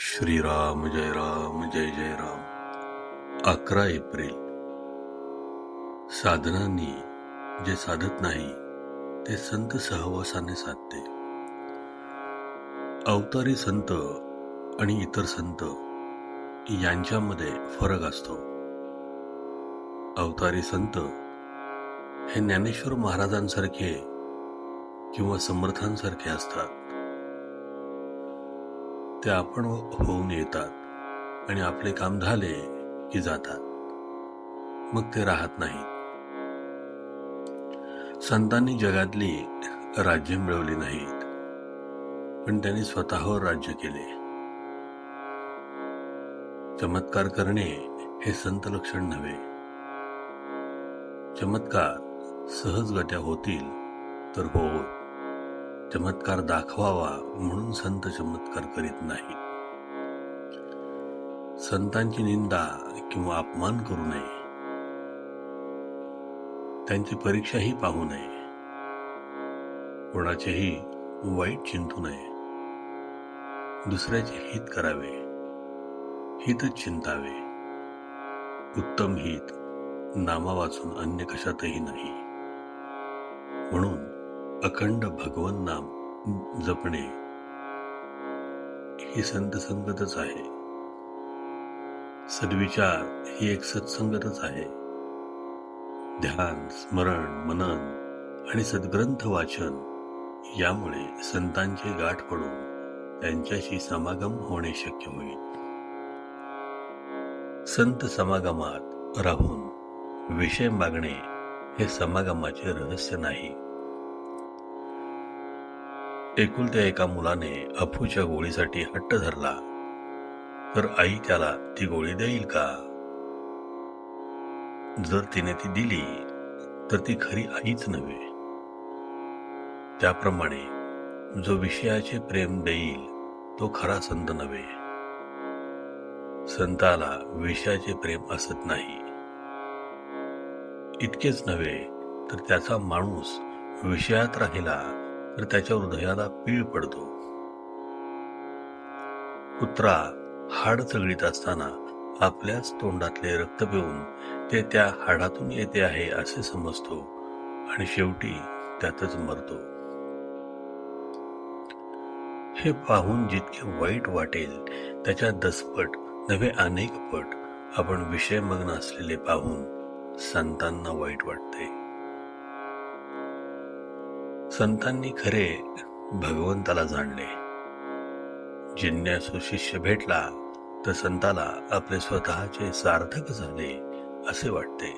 श्रीराम जय राम जय जय राम. अकरा एप्रिल. साधनांनी जे साधत नाही ते संत सहवासाने साधते. अवतारी संत आणि इतर संत यांच्यामध्ये फरक असतो. अवतारी संत हे ज्ञानेश्वर महाराजांसारखे किंवा समर्थांसारखे असतात. ते आपण होऊन येतात आणि आपले काम झाले की जातात. मग ते राहत नाहीत. संतांनी जगातली राज्य मिळवली नाहीत. पण त्यांनी स्वतःवर राज्य केले. चमत्कार करणे हे संत लक्षण नव्हे. चमत्कार सहजगत्या होतील तर होत. चमत्कार दाखवावा म्हणून संत चमत्कार करीत नाही. संतांची निंदा किंवा अपमान करू नये. त्यांची परीक्षाही पाहू नये. कोणाचेही वाईट चिंतू नये. दुसऱ्याचे हित करावे. हितच चिंतावे. उत्तम हित नामा वाचून अन्य कशातही नाही. म्हणून अखंड भगवन नाम जपणे ही संत संगतच आहे. सद्विचार ही एक सत्संगतच आहे. ध्यान स्मरण मनन आणि सद्ग्रंथ वाचन यामुळे संतांचे गाठ पडून त्यांच्याशी समागम होणे शक्य होईल. संत समागमात राहून विषय मागणे हे समागमाचे रहस्य नाही. एकुलत्या एका मुलाने अफूच्या गोळीसाठी हट्ट धरला. तर आई त्याला ती गोळी देईल का? जर तिने ती दिली तर ती खरी आईच नव्हे. त्याप्रमाणे जो विषयाचे प्रेम देईल तो खरा संत नव्हे. संताला विषयाचे प्रेम असत नाही. इतकेच नव्हे तर त्याचा माणूस विषयात राहिला तर त्याच्या हृदयाला पीळ पडतो. कुत्रा हाड चगळीत असताना आपल्याच तोंडातले रक्त पिऊन ते त्या हाडातून येते आहे असे समजतो आणि शेवटी त्यातच मरतो. हे पाहून जितके वाईट वाटेल त्याच्या दसपट नव्हे अनेक पट आपण विषयमग्न असलेले पाहून संतांना वाईट वाटते. संतांनी खरे भगवंताला जाणले. जिज्ञासू शिष्य भेटला तर संताला आपले स्वतःचे सार्थक झाले असे वाटते.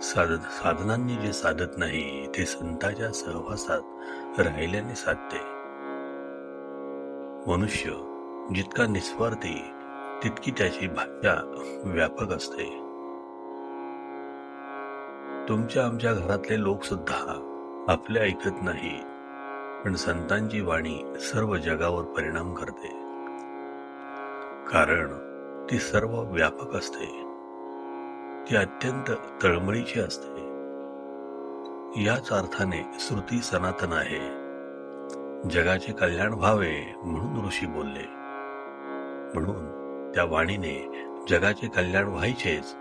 साध साधनांनी जे साधत नाही ते संताच्या सहवासात राहिल्याने साधते. मनुष्य जितका निस्वार्थी तितकी त्याची भाषा व्यापक असते. तुमच्या आमच्या घरातले लोक सुद्धा आपले ऐकत नाही पण संतांची वाणी सर्व जगावर परिणाम करते. कारण ती सर्व व्यापक असते. ती अत्यंत तळमळीची असते. याच अर्थाने श्रुती सनातन आहे. जगाचे कल्याण व्हावे म्हणून ऋषी बोलले. म्हणून त्या वाणीने जगाचे कल्याण व्हायचेच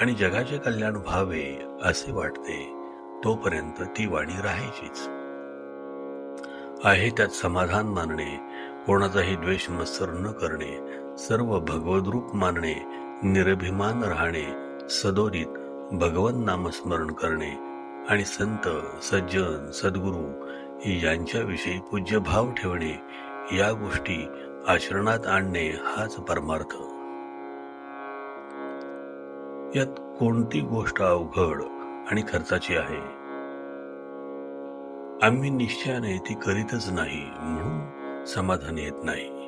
आणि जगाचे कल्याण व्हावे असे वाटते. तोपर्यंत ती वाणी राहायचीच. आहे त्यात समाधान मानणे कोणाचाही द्वेष मत्सर न करणे सर्व भगवद्रूप मानणे निरभिमान राहणे सदोदित भगवन नामस्मरण करणे आणि संत सज्जन सद्गुरू यांच्याविषयी पूज्य भाव ठेवणे या गोष्टी आचरणात आणणे हाच परमार्थ. यात कोणती गोष्ट अवघड आणि खर्चाची आहे. आम्ही निश्चयाने ती करीतच नाही म्हणून समाधान येत नाही.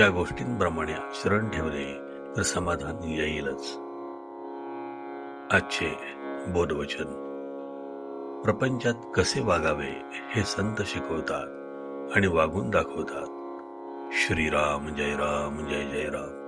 या गोष्टींप्रमाणे आचरण ठेवले तर समाधान येईलच. आजचे बोधवचन. प्रपंचात कसे वागावे हे संत शिकवतात आणि वागून दाखवतात. श्रीराम जय राम जय जय राम.